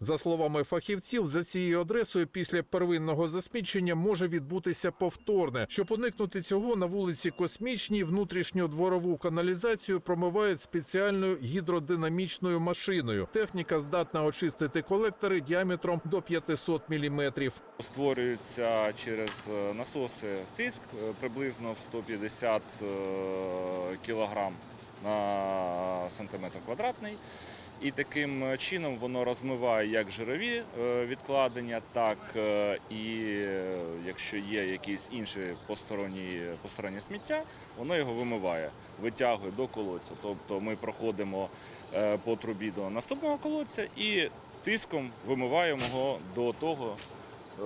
За словами фахівців, за цією адресою після первинного засмічення може відбутися повторне. Щоб уникнути цього, на вулиці Космічній внутрішньодворову каналізацію промивають спеціальною гідродинамічною машиною. Техніка здатна очистити колектори діаметром до 500 міліметрів. Створюється через е, насоси тиск е, приблизно в 150 е, кг на сантиметр квадратний. І таким чином воно розмиває як жирові е, відкладення, так е, і е, якщо є якісь інші посторонні, посторонні сміття, воно його вимиває, витягує до колодця. Тобто ми проходимо е, по трубі до наступного колодця і тиском вимиваємо його до того, е,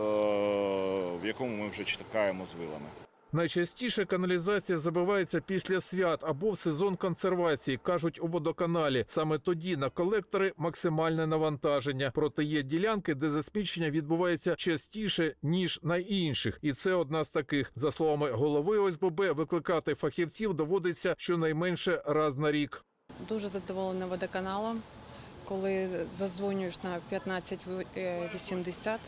в якому ми вже чекаємо з вилами. Найчастіше каналізація забивається після свят або в сезон консервації, кажуть у водоканалі. Саме тоді на колектори максимальне навантаження. Проте є ділянки, де засмічення відбувається частіше ніж на інших, і це одна з таких. За словами голови ОСББ, викликати фахівців доводиться щонайменше раз на рік. Дуже задоволена водоканалом. Коли задзвонюєш на 1580,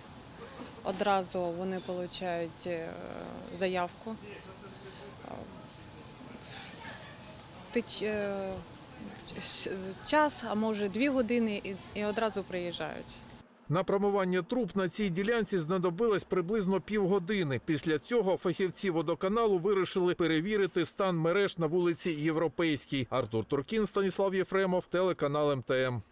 одразу вони отримують е, заявку. Е, е, час, а може дві години, і одразу приїжджають. На промивання труб на цій ділянці знадобилось приблизно півгодини. Після цього фахівці водоканалу вирішили перевірити стан мереж на вулиці Європейській. Артур Туркін, Станіслав Єфремов, телеканал МТМ.